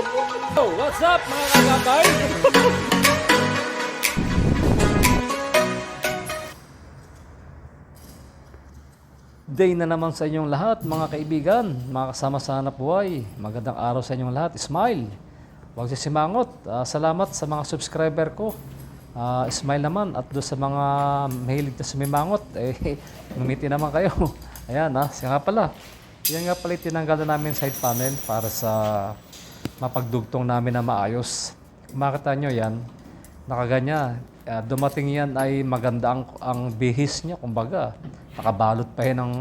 What's up mga kagabay? Day na naman sa inyong lahat mga kaibigan, mga kasama sa hanap buhay. Magandang araw sa inyong lahat. Smile. Huwag sisimangot. Ah, salamat sa mga subscriber ko. Ah, smile naman at doon sa mga mahilig na sumimangot, eh, ngumiti naman kayo. Ayan ha, siya nga pala. Yan nga pala tinanggal na namin side panel para sa mapagdugtong namin na maayos. Makita nyo yan, nakaganya. Ah, dumating yan ay maganda ang, ang bihis niya, kumbaga. Nakabalot pa yan ng,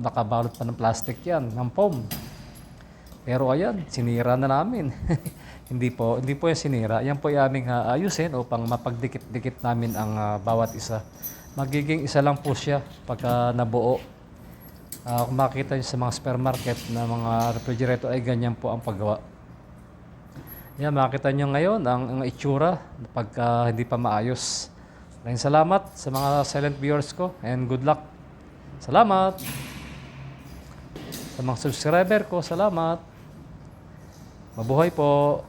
nakabalot pa ng plastic yan, ng foam. Pero ayan, sinira na namin. hindi po, hindi po yan sinira. Yan po yung aming ah, ayusin upang mapagdikit-dikit namin ang ah, bawat isa. Magiging isa lang po siya pagka nabuo. Ah, kung makita niyo sa mga supermarket na mga refrigerator ay ganyan po ang paggawa. Yan, makita nyo ngayon ang, ang itsura pagka hindi pa maayos. Maraming salamat sa mga silent viewers ko and good luck. Salamat! Sa mga subscriber ko, salamat. Mabuhay po!